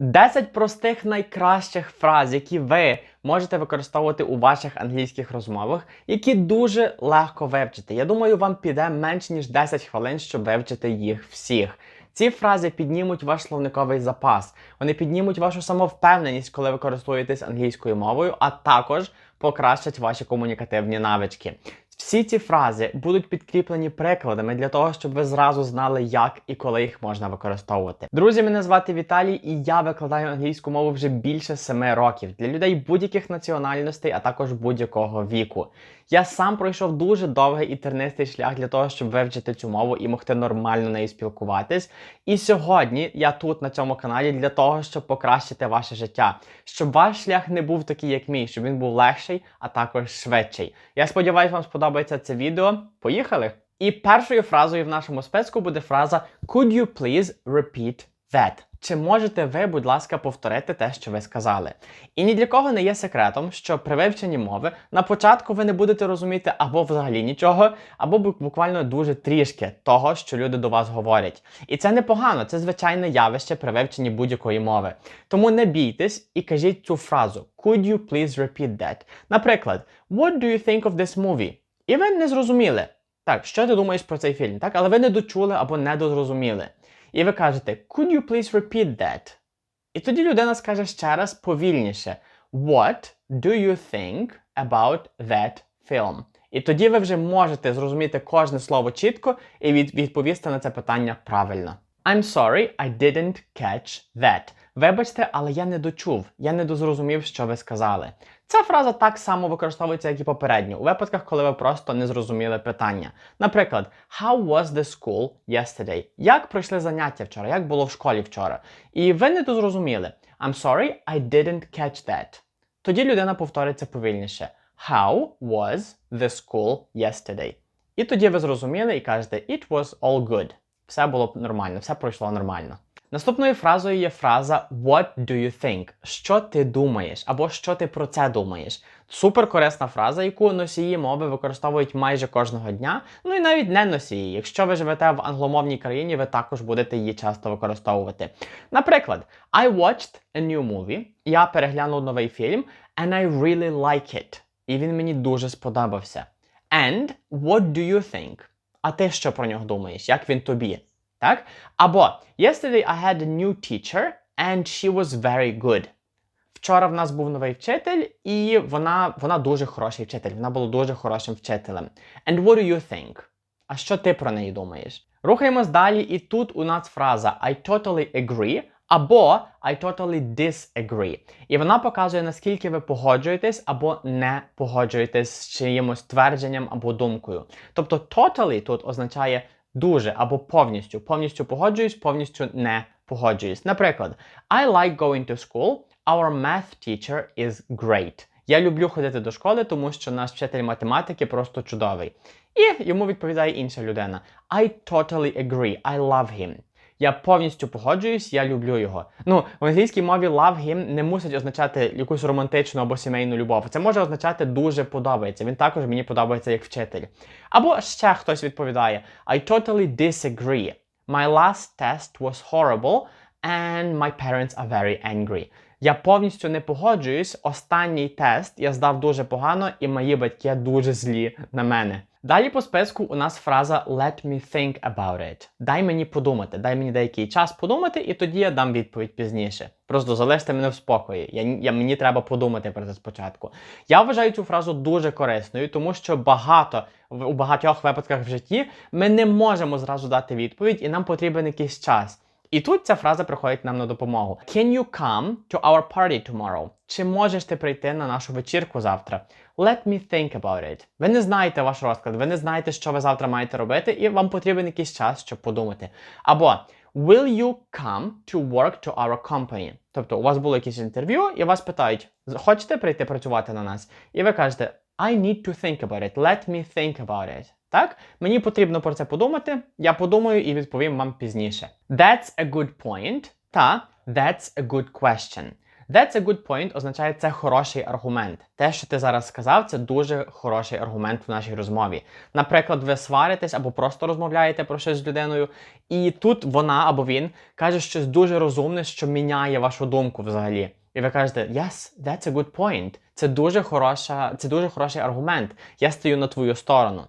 10 простих найкращих фраз, які ви можете використовувати у ваших англійських розмовах, які дуже легко вивчити. Я думаю, вам піде менш ніж 10 хвилин, щоб вивчити їх всіх. Ці фрази піднімуть ваш словниковий запас, вони піднімуть вашу самовпевненість, коли ви користуєтесь англійською мовою, а також покращать ваші комунікативні навички. Всі ці фрази будуть підкріплені прикладами для того, щоб ви зразу знали, як і коли їх можна використовувати. Друзі, мене звати Віталій, і я викладаю англійську мову вже більше семи років для людей будь-яких національностей, а також будь-якого віку. Я сам пройшов дуже довгий і тернистий шлях для того, щоб вивчити цю мову і могти нормально нею спілкуватись. І сьогодні я тут на цьому каналі для того, щоб покращити ваше життя, щоб ваш шлях не був такий, як мій, щоб він був легший, а також швидший. Я сподіваюся, вам сподобається це відео. Поїхали! І першою фразою в нашому списку буде фраза Could you please repeat that? Чи можете ви, будь ласка, повторити те, що ви сказали? І ні для кого не є секретом, що при вивченні мови на початку ви не будете розуміти або взагалі нічого, або буквально дуже трішки того, що люди до вас говорять. І це непогано, це звичайне явище при вивченні будь-якої мови. Тому не бійтесь і кажіть цю фразу Could you please repeat that? Наприклад, What do you think of this movie? І ви не зрозуміли. Так, що ти думаєш про цей фільм? Так, але ви не дочули або не дозрозуміли. І ви кажете Could you please repeat that? І тоді людина скаже ще раз повільніше What do you think about that film? І тоді ви вже можете зрозуміти кожне слово чітко і відповісти на це питання правильно. I'm sorry, I didn't catch that. Вибачте, але я не дочув, я не дозрозумів, що ви сказали. Ця фраза так само використовується, як і попередньо, у випадках, коли ви просто не зрозуміли питання. Наприклад, How was the school yesterday? Як пройшли заняття вчора? Як було в школі вчора? І ви не дозрозуміли. I'm sorry, I didn't catch that. Тоді людина повториться повільніше. How was the school yesterday? І тоді ви зрозуміли і кажете It was all good. Все було нормально, все пройшло нормально. Наступною фразою є фраза What do you think? Що ти думаєш? Або що ти про це думаєш? Супер корисна фраза, яку носії мови використовують майже кожного дня. Ну і навіть не носії. Якщо ви живете в англомовній країні, ви також будете її часто використовувати. Наприклад, I watched a new movie. Я переглянув новий фільм, and I really like it. І він мені дуже сподобався. And what do you think? А ти що про нього думаєш? Як він тобі? Так? Або Yesterday I had a new teacher and she was very good. Вчора в нас був новий вчитель, і вона, вона дуже хороший вчитель. Вона була дуже хорошим вчителем. And what do you think? А що ти про неї думаєш? Рухаємось далі, і тут у нас фраза I totally agree або I totally disagree. І вона показує, наскільки ви погоджуєтесь або не погоджуєтесь з чиїмось твердженням або думкою. Тобто totally тут означає дуже або повністю. Повністю погоджуюсь, повністю не погоджуюсь. Наприклад, I like going to school. Our math teacher is great. Я люблю ходити до школи, тому що наш вчитель математики просто чудовий. І йому відповідає інша людина. I totally agree. I love him. Я повністю погоджуюсь, я люблю його. Ну, в англійській мові love him не мусить означати якусь романтичну або сімейну любов. Це може означати дуже подобається. Він також мені подобається як вчитель. Або ще хтось відповідає: I totally disagree. My last test was horrible and my parents are very angry. Я повністю не погоджуюсь. Останній тест я здав дуже погано, і мої батьки дуже злі на мене. Далі по списку у нас фраза Let me think about it. Дай мені подумати, дай мені деякий час подумати, і тоді я дам відповідь пізніше. Просто залиште мене в спокої. Я, я, мені треба подумати про це спочатку. Я вважаю цю фразу дуже корисною, тому що багато у багатьох випадках в житті ми не можемо зразу дати відповідь, і нам потрібен якийсь час. І тут ця фраза приходить нам на допомогу. Can you come to our party tomorrow? Чи можеш ти прийти на нашу вечірку завтра? Let me think about it. Ви не знаєте ваш розклад, ви не знаєте, що ви завтра маєте робити, і вам потрібен якийсь час, щоб подумати. Або Will you come to work to our company? Тобто у вас було якесь інтерв'ю, і вас питають, хочете прийти працювати на нас? І ви кажете, I need to think about it. Let me think about it. Так? Мені потрібно про це подумати. Я подумаю і відповім вам пізніше. That's a good point. Та that's a good question. That's a good point означає це хороший аргумент. Те, що ти зараз сказав, це дуже хороший аргумент в нашій розмові. Наприклад, ви сваритесь або просто розмовляєте про щось з людиною, і тут вона або він каже щось дуже розумне, що міняє вашу думку взагалі. І ви кажете, yes, that's a good point. Це дуже хороша, це дуже хороший аргумент. Я стою на твою сторону.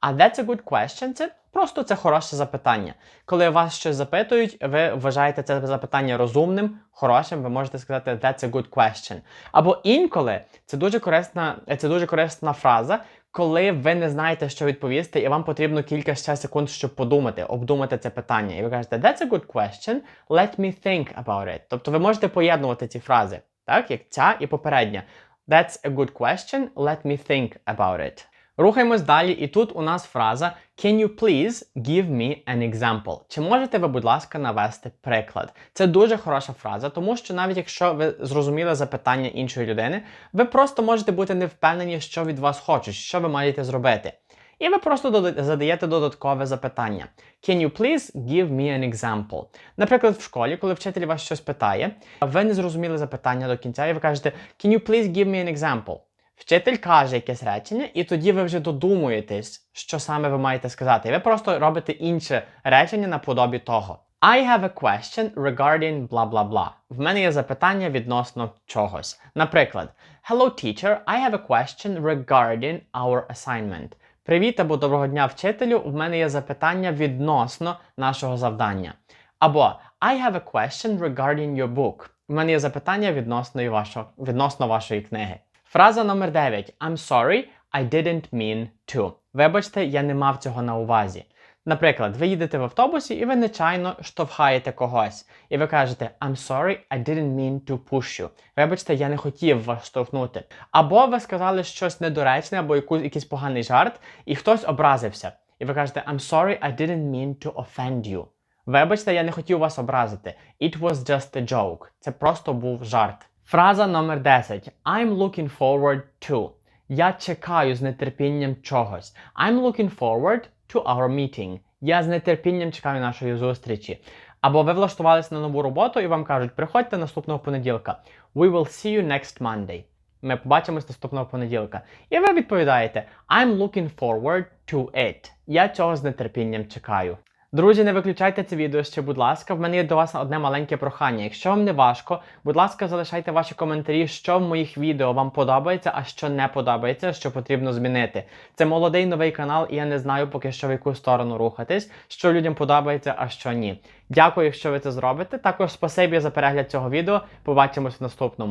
А that's a good question це просто це хороше запитання. Коли вас щось запитують, ви вважаєте це запитання розумним, хорошим, ви можете сказати that's a good question. Або інколи це дуже корисна, це дуже корисна фраза, коли ви не знаєте, що відповісти, і вам потрібно кілька ще секунд, щоб подумати, обдумати це питання. І ви кажете, that's a good question, let me think about it. Тобто ви можете поєднувати ці фрази, так, як ця і попередня. That's a good question, let me think about it. Рухаємось далі, і тут у нас фраза Can you please give me an example? Чи можете ви, будь ласка, навести приклад? Це дуже хороша фраза, тому що навіть якщо ви зрозуміли запитання іншої людини, ви просто можете бути не впевнені, що від вас хочуть, що ви маєте зробити. І ви просто задаєте додаткове запитання. Can you please give me an example? Наприклад, в школі, коли вчитель вас щось питає, ви не зрозуміли запитання до кінця, і ви кажете Can you please give me an example? Вчитель каже якесь речення, і тоді ви вже додумуєтесь, що саме ви маєте сказати. Ви просто робите інше речення наподобі того. I have a question regarding blah blah blah. В мене є запитання відносно чогось. Наприклад, Hello teacher, I have a question regarding our assignment. Привіт або доброго дня вчителю. В мене є запитання відносно нашого завдання. Або I have a question regarding your book. В мене є запитання відносно, вашого, відносно вашої книги. Фраза номер 9. I'm sorry, I didn't mean to. Вибачте, я не мав цього на увазі. Наприклад, ви їдете в автобусі і ви нечайно штовхаєте когось. І ви кажете I'm sorry, I didn't mean to push you. Вибачте, я не хотів вас штовхнути. Або ви сказали щось недоречне, або якийсь поганий жарт, і хтось образився. І ви кажете I'm sorry, I didn't mean to offend you. Вибачте, я не хотів вас образити. It was just a joke. Це просто був жарт. Фраза номер 10. I'm looking forward to. Я чекаю з нетерпінням чогось. I'm looking forward to our meeting. Я з нетерпінням чекаю нашої зустрічі. Або ви влаштувалися на нову роботу і вам кажуть, приходьте наступного понеділка. We will see you next Monday. Ми побачимось наступного понеділка. І ви відповідаєте I'm looking forward to it. Я цього з нетерпінням чекаю. Друзі, не виключайте це відео ще, будь ласка. В мене є до вас одне маленьке прохання. Якщо вам не важко, будь ласка, залишайте ваші коментарі, що в моїх відео вам подобається, а що не подобається, що потрібно змінити. Це молодий новий канал, і я не знаю поки що в яку сторону рухатись, що людям подобається, а що ні. Дякую, якщо ви це зробите. Також спасибі за перегляд цього відео. Побачимось в наступному.